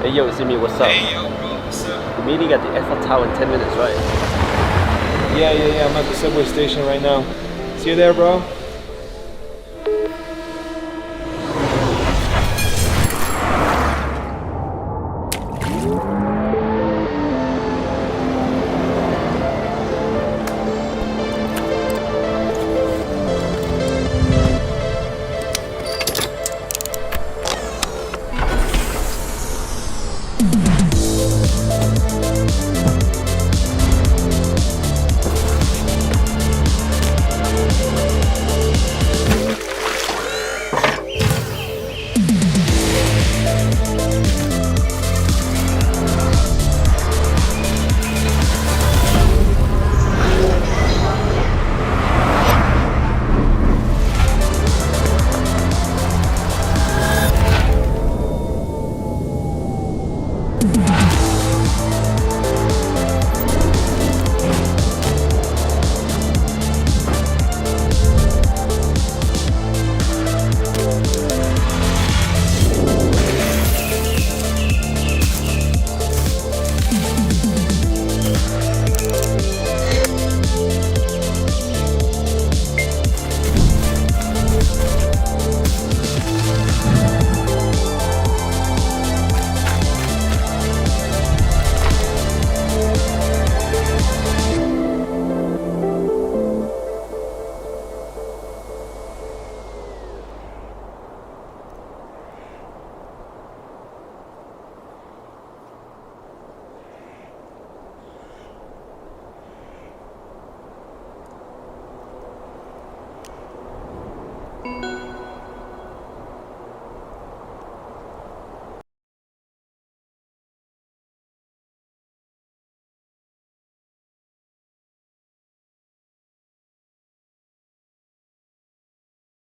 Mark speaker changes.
Speaker 1: Hey yo, it's me, what's up?
Speaker 2: Hey yo, bro, what's up?
Speaker 1: The meeting at the Eiffel Tower in 10 minutes, right?
Speaker 2: Yeah, yeah, yeah, I'm at the subway station right now. See you there, bro. Thank you. Mm-hmm. thank you